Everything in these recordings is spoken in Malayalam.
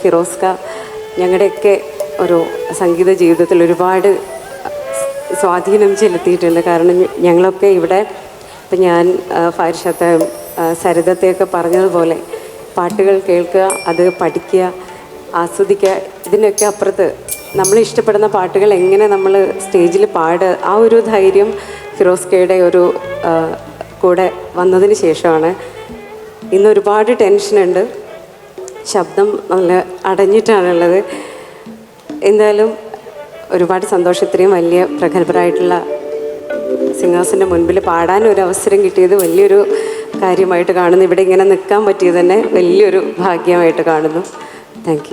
ഫിറോസ്ക ഞങ്ങളുടെയൊക്കെ ഒരു സംഗീത ജീവിതത്തിൽ ഒരുപാട് സ്വാധീനം ചെലുത്തിയിട്ടുണ്ട്. കാരണം ഞങ്ങളൊക്കെ ഇവിടെ ഇപ്പം ഞാൻ ഫാരിഷത്തെ സരിതത്തെയൊക്കെ പറഞ്ഞതുപോലെ പാട്ടുകൾ കേൾക്കുക അത് പഠിക്കുക ആസ്വദിക്കുക ഇതിനൊക്കെ അപ്പുറത്ത് നമ്മൾ ഇഷ്ടപ്പെടുന്ന പാട്ടുകൾ എങ്ങനെ നമ്മൾ സ്റ്റേജിൽ പാടുക ആ ഒരു ധൈര്യം ഫിറോസ്കയുടെ ഒരു കൂടെ വന്നതിന് ശേഷമാണ്. ഇന്ന് ഒരുപാട് ടെൻഷനുണ്ട്. ശബ്ദം നല്ല അടഞ്ഞിട്ടാണുള്ളത്. എന്തായാലും ഒരുപാട് സന്തോഷം. ഇത്രയും വലിയ പ്രഗത്ഭരായിട്ടുള്ള സിംഗേഴ്സിന്റെ മുൻപിൽ പാടാൻ ഒരു അവസരം കിട്ടിയത് വലിയൊരു കാര്യമായിട്ട് കാണുന്നു. ഇവിടെ ഇങ്ങനെ നിൽക്കാൻ പറ്റിയത് തന്നെ വലിയൊരു ഭാഗ്യമായിട്ട് കാണുന്നു. താങ്ക്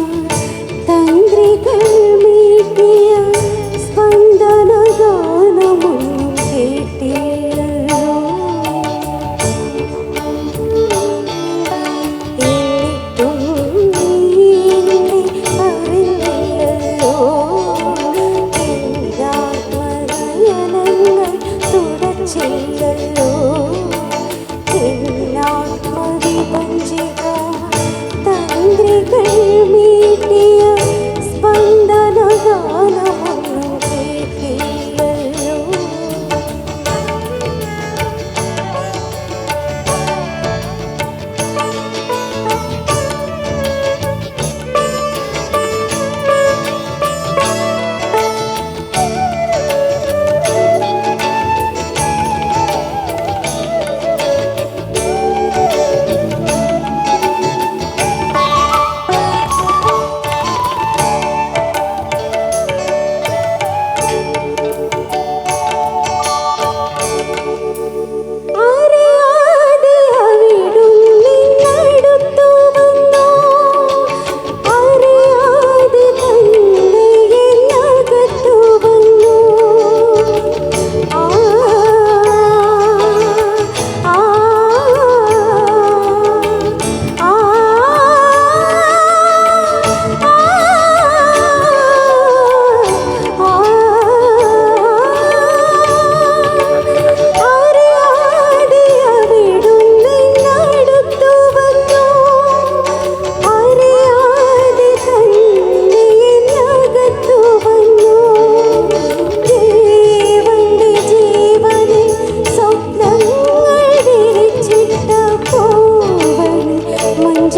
എന്നാത്മവിപഞ്ചിക തന്ത്രികൾ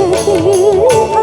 Thank.